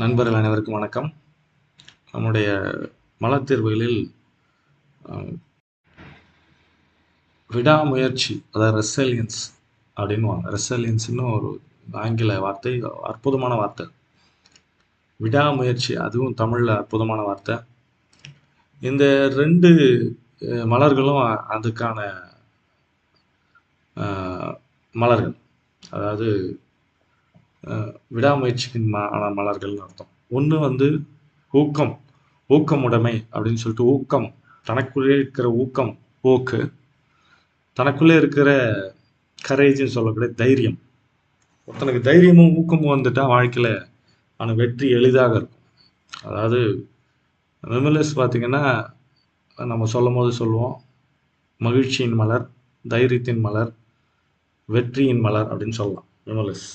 நண்பர்கள் அனைவருக்கும் வணக்கம். நம்முடைய மலத்தீர்வுகளில் விடாமுயற்சி அதாவது ரெசலியன்ஸ் அப்படின்னுவாங்க. ரெசலியன்ஸ்னு ஒரு ஆங்கில வார்த்தை அற்புதமான வார்த்தை. விடாமுயற்சி அதுவும் தமிழில் அற்புதமான வார்த்தை. இந்த ரெண்டு மலர்களும் அதுக்கான மலர்கள். அதாவது விடாமுயற்சியின் மா மலர்கள்னு அர்த்தம். ஒன்று வந்து ஊக்கம் ஊக்கமுடைமை அப்படின்னு சொல்லிட்டு ஊக்கம் தனக்குள்ளே இருக்கிற ஊக்கம் போக்கு தனக்குள்ளே இருக்கிற கரேஜ்னு சொல்லக்கூடிய தைரியம். ஒருத்தனுக்கு தைரியமும் ஊக்கமும் வந்துட்டா வாழ்க்கையில் அவன வெற்றி எளிதாக இருக்கும். அதாவது விமலஸ் பார்த்தீங்கன்னா நம்ம சொல்லும் போது சொல்லுவோம். மகிழ்ச்சியின் மலர் தைரியத்தின் மலர் வெற்றியின் மலர் அப்படின்னு சொல்லலாம். விமலஸ்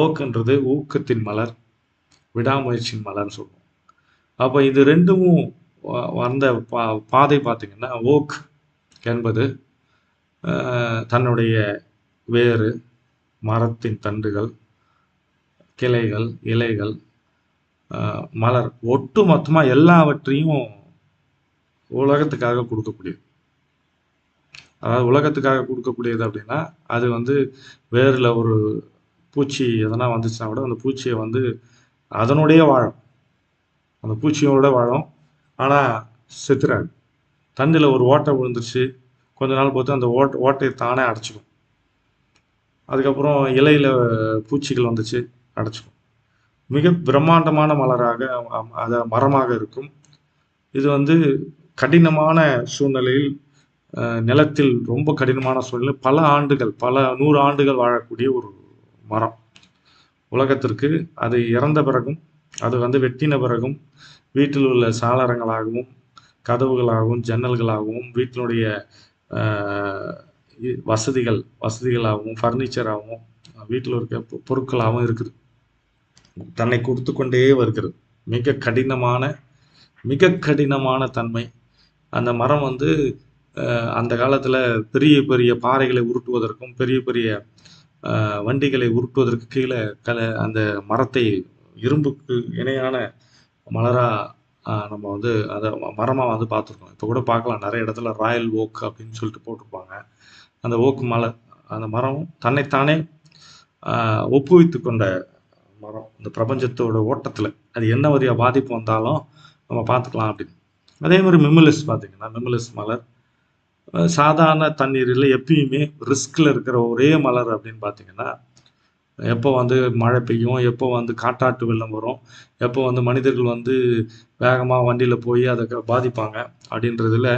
ஓக்குன்றது ஊக்கத்தின் மலர் விடாமுயற்சியின் மலர்னு சொல்லுவோம். அப்போ இது ரெண்டும் வந்த பா பாதை பார்த்தீங்கன்னா ஓக் என்பது தன்னுடைய வேறு மரத்தின் தண்டுகள் கிளைகள் இலைகள் மலர் ஒட்டு மொத்தமாக எல்லாவற்றையும் உலகத்துக்காக கொடுக்கக்கூடியது. அதாவது உலகத்துக்காக கொடுக்கக்கூடியது அப்படின்னா அது வந்து வேரில் ஒரு பூச்சி எதனா வந்துச்சுன்னா கூட அந்த பூச்சியை வந்து அதனுடைய வாழும். அந்த பூச்சியோட வாழும். ஆனால் செத்துறாது தண்ணியில் ஒரு ஓட்டை விழுந்துருச்சு. கொஞ்ச நாள் பொறுத்து அந்த ஓட்ட ஓட்டையை தானே அடைச்சிக்கும். அதுக்கப்புறம் இலையில் பூச்சிகள் வந்துச்சு அடைச்சிக்கும். மிக பிரம்மாண்டமான மலராக அதை அது மரமாக இருக்கும். இது வந்து கடினமான சூழ்நிலையில் நிலத்தில் ரொம்ப கடினமான சூழ்நிலை. பல ஆண்டுகள் பல நூறு ஆண்டுகள் வாழக்கூடிய ஒரு மரம். உலகத்திற்கு அது இறந்த பிறகும் அது வந்து வெட்டின பிறகும் வீட்டில் உள்ள சாளரங்களாகவும் கதவுகளாகவும் ஜன்னல்களாகவும் வீட்டினுடைய வசதிகள் வசதிகளாகவும் ஃபர்னிச்சராகவும் வீட்டில் இருக்க பொ- பொருட்களாகவும் இருக்குது. தன்னை கொடுத்து கொண்டே வருகிறது. மிக கடினமான மிக கடினமான தன்மை. அந்த மரம் வந்து ஆஹ், அந்த காலத்தில் பெரிய பெரிய பாறைகளை உருட்டுவதற்கும் பெரிய பெரிய வண்டிகளை உருட்டுவதற்கு கீழே கல அந்த மரத்தை இரும்புக்கு இணையான மலராக நம்ம வந்து அதை மரமாக வந்து பார்த்துருக்கோம். இப்போ கூட பார்க்கலாம். நிறைய இடத்துல ராயல் ஓக் அப்படின்னு சொல்லிட்டு போட்டிருப்பாங்க. அந்த ஓக் மலர் அந்த மரம் தன்னைத்தானே ஒப்புவித்து கொண்ட மரம். இந்த பிரபஞ்சத்தோட ஓட்டத்தில் அது என்ன வழியாக பாதிப்பு வந்தாலும் நம்ம பார்த்துக்கலாம் அப்படின்னு. அதே மாதிரி மிமிலிஸ் பார்த்தீங்கன்னா மிமிலிஸ் மலர் சாதாரண தண்ணீரில் எப்பயுமே ரிஸ்கில் இருக்கிற ஒரே மலர் அப்படின்னு பார்த்தீங்கன்னா எப்போ வந்து மழை பெய்யும் எப்போ வந்து காட்டாட்டு வெள்ளம் வரும் எப்போ வந்து மனிதர்கள் வந்து வேகமாக வண்டியில் போய் அதை பாதிப்பாங்க அப்படின்றதுல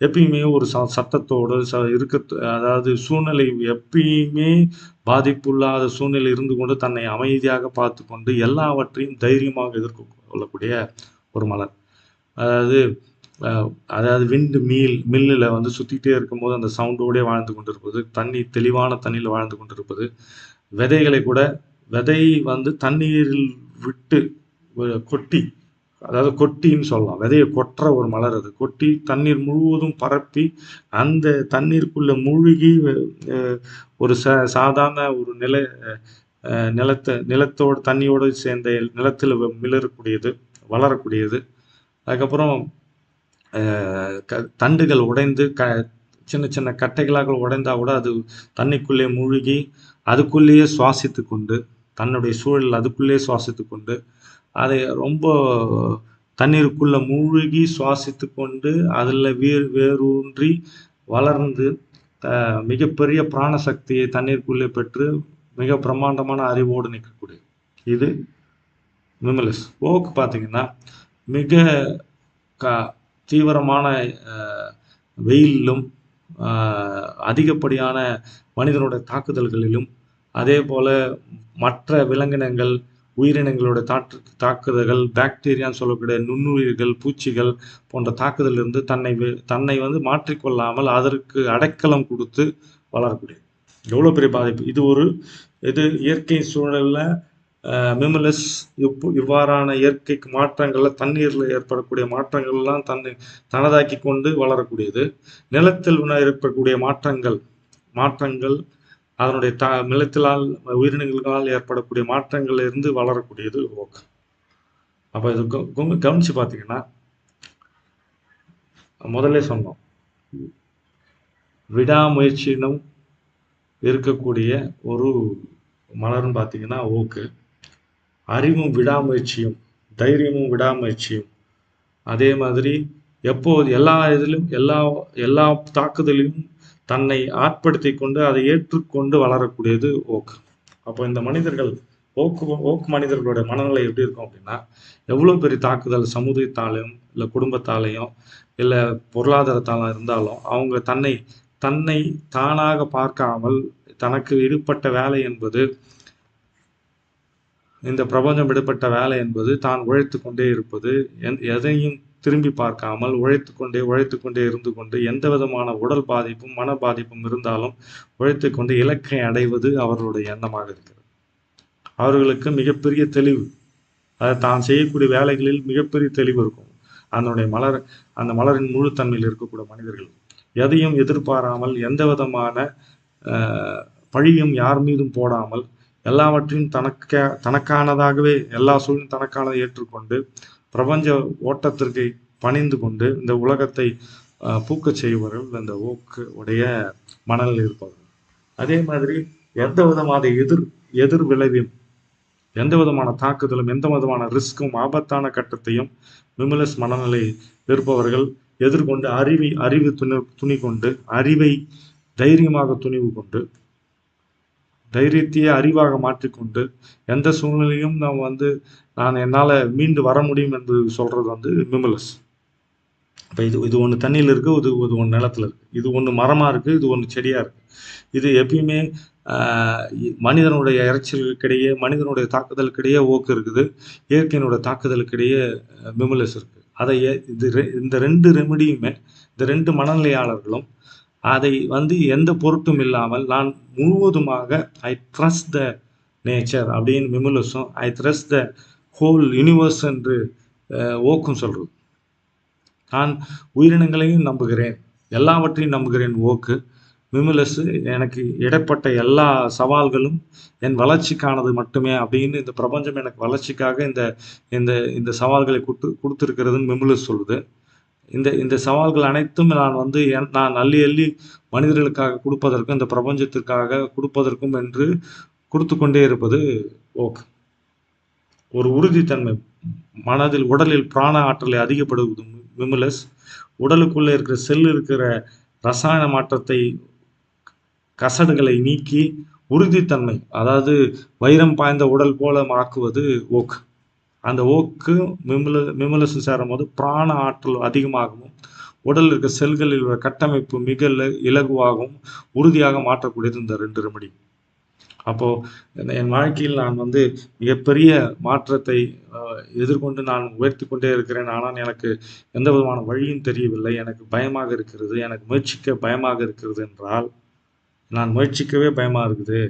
எப்பயுமே ஒரு ச சத்தத்தோடு ச இருக்க அதாவது சூழ்நிலை எப்பயுமே பாதிப்புள்ளாத சூழ்நிலை இருந்து கொண்டு தன்னை அமைதியாக பார்த்து கொண்டு எல்லாவற்றையும் தைரியமாக எதிர்கொள்ளக்கூடிய ஒரு மலர். அதாவது அதாவது விண்டு மீல் மில்லில் வந்து சுற்றிக்கிட்டே இருக்கும்போது அந்த சவுண்டோடே வாழ்ந்து கொண்டிருப்பது தண்ணி தெளிவான தண்ணியில் வாழ்ந்து கொண்டிருப்பது. விதைகளை கூட விதை வந்து தண்ணீரில் விட்டு கொட்டி அதாவது கொட்டின்னு சொல்லலாம். விதையை கொட்டுற ஒரு மலர் அது. கொட்டி தண்ணீர் முழுவதும் பரப்பி அந்த தண்ணீருக்குள்ளே மூழ்கி ஒரு ச சாதாரண ஒரு நில நிலத்தை நிலத்தோடு தண்ணியோடு சேர்ந்த நிலத்தில் மிளறக்கூடியது வளரக்கூடியது. அதுக்கப்புறம் க தண்டுகள் உடைந்து க சின்ன சின்ன கட்டைகளாக உடைந்தால் கூட அது தண்ணிக்குள்ளே மூழ்கி அதுக்குள்ளேயே சுவாசித்து கொண்டு தன்னுடைய சூழல் அதுக்குள்ளேயே சுவாசித்து கொண்டு அதை ரொம்ப தண்ணீருக்குள்ளே மூழ்கி சுவாசித்து கொண்டு அதில் வேர் வேரூன்றி வளர்ந்து மிகப்பெரிய பிராண சக்தியை தண்ணீருக்குள்ளே பெற்று மிக பிரம்மாண்டமான அறிவோடு நிற்கக்கூடிய இது மிமலிஸ் ஓக்கு பார்த்தீங்கன்னா மிக க தீவிரமான வெயிலிலும் அதிகப்படியான மனிதனுடைய தாக்குதல்களிலும் அதே போல் மற்ற விலங்கினங்கள் உயிரினங்களோட தாக்கு தாக்குதல்கள் பாக்டீரியான்னு சொல்லக்கூடிய நுண்ணுயிர்கள் பூச்சிகள் போன்ற தாக்குதலிருந்து தன்னை தன்னை வந்து மாற்றிக்கொள்ளாமல் அதற்கு அடைக்கலம் கொடுத்து வளரக்கூடியது எவ்வளோ பெரிய பாதிப்பு? இது ஒரு இது இயற்கை சூழலில் மிமலஸ் இப்போ இவ்வாறான இயற்கைக்கு மாற்றங்கள்ல தண்ணீர்ல ஏற்படக்கூடிய மாற்றங்கள்லாம் தன்னை தனதாக்கி கொண்டு வளரக்கூடியது. நிலத்தில் ஏற்படக்கூடிய மாற்றங்கள் மாற்றங்கள் அதனுடைய த நிலத்திலால் உயிரினங்களால் ஏற்படக்கூடிய மாற்றங்களில் இருந்து வளரக்கூடியது ஓக் அப்போ இது கவனிச்சு பார்த்தீங்கன்னா முதல்ல சொன்னோம். விடாமுயற்சியினும் இருக்கக்கூடிய ஒரு மலர்னு பார்த்தீங்கன்னா ஓக்கு. அறிவும் விடாமுயற்சியும் தைரியமும் விடாமுயற்சியும். அதே மாதிரி எப்போது எல்லா இதிலும் எல்லா எல்லா தாக்குதலையும் தன்னை ஆட்படுத்தி கொண்டு அதை ஏற்றுக்கொண்டு வளரக்கூடியது ஓக்கு அப்போ இந்த மனிதர்கள் ஓக்கு ஓக்கு மனிதர்களுடைய மனநிலை எப்படி இருக்கும் அப்படின்னா எவ்வளோ பெரிய தாக்குதல் சமுதாயத்தாலையும் இல்லை குடும்பத்தாலையும் இல்லை பொருளாதாரத்தாலும் இருந்தாலும் அவங்க தன்னை தன்னை தானாக பார்க்காமல் தனக்கு ஈடுபட்ட வேலை என்பது இந்த பிரபஞ்சம் விடுபட்ட வேலை என்பது தான் உழைத்து கொண்டே இருப்பது எதையும் திரும்பி பார்க்காமல் உழைத்து கொண்டே உழைத்து கொண்டே இருந்து கொண்டு எந்த விதமான உடல் பாதிப்பும் மன பாதிப்பும் இருந்தாலும் உழைத்து கொண்டு இலக்கை அடைவது அவர்களுடைய எண்ணமாக இருக்கிறது. அவர்களுக்கு மிகப்பெரிய தெளிவு அது தான் செய்யக்கூடிய வேலைகளில் மிகப்பெரிய தெளிவு இருக்கும். அதனுடைய மலர் அந்த மலரின் முழுத்தன்மையில் இருக்கக்கூடிய மனிதர்கள். எதையும் எதிர்பாராமல் எந்த விதமான பழியும் யார் மீதும் போடாமல் எல்லாவற்றையும் தனக்க தனக்கானதாகவே எல்லா சூழலும் தனக்கானதை ஏற்றுக்கொண்டு பிரபஞ்ச ஓட்டத்திற்கு பணிந்து கொண்டு இந்த உலகத்தை பூக்கச் செய்பவர்கள் இந்த ஓக்கு உடைய மனநிலை இருப்பவர்கள். அதே மாதிரி எந்த விதமான எதிர் எதிர் விளைவையும் எந்த விதமான தாக்குதலும் எந்த விதமான ரிஸ்க்கும் ஆபத்தான கட்டத்தையும் விமலஸ் மனநிலை இருப்பவர்கள் எதிர்கொண்டு அறிவி அறிவு துணி துணி கொண்டு அறிவை தைரியமாக துணிவு கொண்டு தைரியத்தையே அறிவாக மாற்றிக்கொண்டு எந்த சூழ்நிலையும் நாம் வந்து நான் என்னால் மீண்டு வர முடியும் என்று சொல்கிறது வந்து மிமலஸ். இப்போ இது இது ஒன்று தண்ணியில் இருக்குது இது இது ஒன்று நிலத்துல இருக்குது இது ஒன்று மரமாக இருக்குது இது ஒன்று செடியாக இருக்குது இது எப்பயுமே மனிதனுடைய இறைச்சலுக்கிடையே மனிதனுடைய தாக்குதலுக்கிடையே ஓக்கு இருக்குது. இயற்கையினுடைய தாக்குதலுக்கிடையே மிமலஸ் இருக்குது அதை இது ரெ- இந்த ரெண்டு ரெமடியுமே இந்த ரெண்டு மனநிலையாளர்களும் அதை வந்து எந்த பொருட்டும் இல்லாமல் நான் முழுவதுமாக ஐ ட்ரஸ்ட் த நேச்சர் அப்படின்னு மிமுலஸும் I trust the whole universe என்று ஓக்கும் சொல்றது. நான் உயிரினங்களையும் நம்புகிறேன் எல்லாவற்றையும் நம்புகிறேன் ஓக்கு. விமலஸ் எனக்கு இடப்பட்ட எல்லா சவால்களும் என் வளர்ச்சிக்கானது மட்டுமே அப்படின்னு இந்த பிரபஞ்சம் எனக்கு வளர்ச்சிக்காக இந்த இந்த இந்த சவால்களை கொடுத்து கொடுத்துருக்கிறதுன்னு மிமுலஸ் சொல்லுது. இந்த இந்த சவால்கள் அனைத்தும் நான் வந்து என்- நான் அள்ளி அள்ளி மனிதர்களுக்காக கொடுப்பதற்கும் இந்த பிரபஞ்சத்திற்காக கொடுப்பதற்கும் என்று கொடுத்து கொண்டே இருப்பது ஓக். ஒரு உறுதித்தன்மை மனதில் உடலில் பிராண ஆற்றலை அதிகப்படுவது மிமுலஸ் உடலுக்குள்ளே இருக்கிற செல் இருக்கிற ரசாயன மாற்றத்தை கசடுகளை நீக்கி உறுதித்தன்மை அதாவது வைரம் பாய்ந்த உடல் போல ஆக்குவது ஓக். அந்த ஓக்கு மிமல மிமுலசு சேரும் போது பிராண ஆற்றல் அதிகமாகவும் உடலில் இருக்க செல்களில் உள்ள கட்டமைப்பு மிக இலகுவாகவும் உறுதியாக மாற்றக்கூடியது இந்த ரெண்டு ரெமடி. அப்போது என் வாழ்க்கையில் நான் வந்து மிகப்பெரிய மாற்றத்தை எதிர்கொண்டு நான் உயர்த்தி கொண்டே இருக்கிறேன். ஆனால் எனக்கு எந்த விதமான வழியும் தெரியவில்லை. எனக்கு பயமாக இருக்கிறது. எனக்கு முயற்சிக்க பயமாக இருக்கிறது என்றால் நான் முயற்சிக்கவே பயமாக இருக்குது.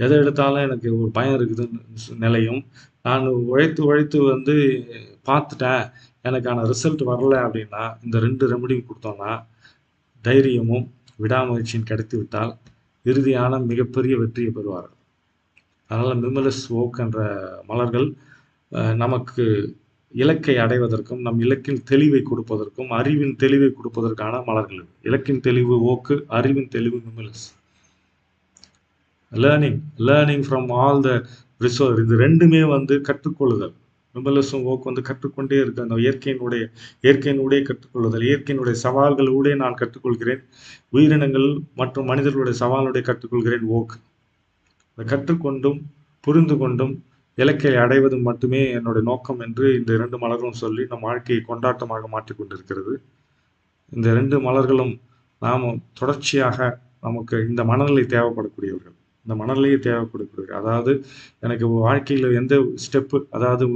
எதை எடுத்தாலும் எனக்கு ஒரு பயம் இருக்குது நிலையும். நான் உழைத்து உழைத்து வந்து பார்த்துட்டேன். எனக்கான ரிசல்ட் வரல அப்படின்னா இந்த ரெண்டு ரெமடியும் கொடுத்தோன்னா தைரியமும் விடாமுயற்சியும் கிடைத்து விட்டால் இறுதியான மிகப்பெரிய வெற்றியை பெறுவார்கள். அதனால் மிமலஸ் ஓக் என்ற மலர்கள் நமக்கு இலக்கை அடைவதற்கும் நம் இலக்கின் தெளிவை கொடுப்பதற்கும் அறிவின் தெளிவை கொடுப்பதற்கான மலர்கள். இலக்கின் தெளிவு ஓக்கு அறிவின் தெளிவு Mimulus learning learning from all the resource இது ரெண்டுமே வந்து கற்றுக்கொள்ளுதல். விமலசும் ஓக்கு வந்து கற்றுக்கொண்டே இருக்கு. அந்த இயற்கையினுடைய இயற்கையினுடைய கற்றுக்கொள்ளுதல் இயற்கையினுடைய சவால்களோட நான் கற்றுக்கொள்கிறேன். உயிரினங்கள் மற்றும் மனிதர்களுடைய சவாலுடைய கற்றுக்கொள்கிறேன் ஓக் அதை கற்றுக்கொண்டும் புரிந்து கொண்டும் இலக்கை அடைவது மட்டுமே என்னுடைய நோக்கம் என்று இந்த இரண்டு மலர்களும் சொல்லி நம் வாழ்க்கையை கொண்டாட்டமாக மாற்றிக்கொண்டிருக்கிறது இந்த ரெண்டு மலர்களும் நாம் தொடர்ச்சியாக நமக்கு இந்த மனநிலை தேவைப்படக்கூடியவர்கள். இந்த மனநிலையை தேவைப்படுகிறது. அதாவது எனக்கு வாழ்க்கையில் எந்த ஸ்டெப்பு அதாவது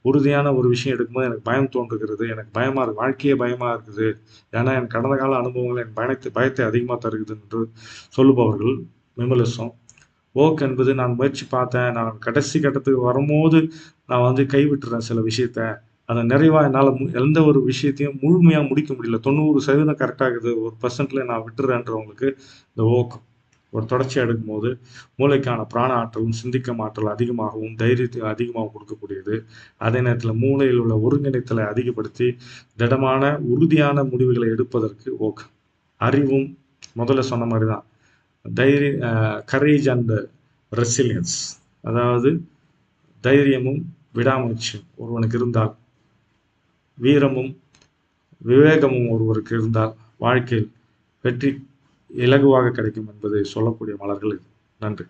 உறுதியான ஒரு விஷயம் எடுக்கும்போது எனக்கு பயம் தோன்றுகிறது எனக்கு பயமாக இருக்குது வாழ்க்கையே பயமாக இருக்குது. ஏன்னா என் கடந்த கால அனுபவங்கள் என் பயத்தை பயத்தை அதிகமாக தருகிறது என்று சொல்லுபவர்கள் விமலசம். ஓக் என்பது நான் முயற்சி பார்த்தேன் நான் கடைசி கட்டத்துக்கு வரும்போது நான் வந்து கைவிட்டுறேன் சில விஷயத்த. அதை நிறைவாக என்னால் மு- எந்த ஒரு விஷயத்தையும் முழுமையாக முடிக்க முடியல. தொண்ணூறு சதவீதம் கரெக்டாக இருக்குது ஒரு பர்சன்ட்ல நான் விட்டுறேன்றவங்களுக்கு இந்த ஓக் ஒரு தொடர்ச்சியாக எடுக்கும்போது மூளைக்கான பிராண ஆற்றலும் சிந்திக்கும் ஆற்றல் அதிகமாகவும் தைரியத்தை அதிகமாக கொடுக்கக்கூடியது. அதே நேரத்தில் மூளையில் உள்ள ஒருங்கிணைத்தலை அதிகப்படுத்தி திடமான உறுதியான முடிவுகளை எடுப்பதற்கு ஓக் அறிவும் முதல்ல சொன்ன மாதிரி தான் தைரிய கரேஜ் அண்ட் ரெசிலியன்ஸ் அதாவது தைரியமும் விடாமுயற்சியும் ஒருவனுக்கு இருந்தால் வீரமும் விவேகமும் ஒருவருக்கு இருந்தால் வாழ்க்கையில் வெற்றி இலகுவாக கிடைக்கும் என்பதை சொல்லக்கூடிய மலர்கள் இது. நன்றி.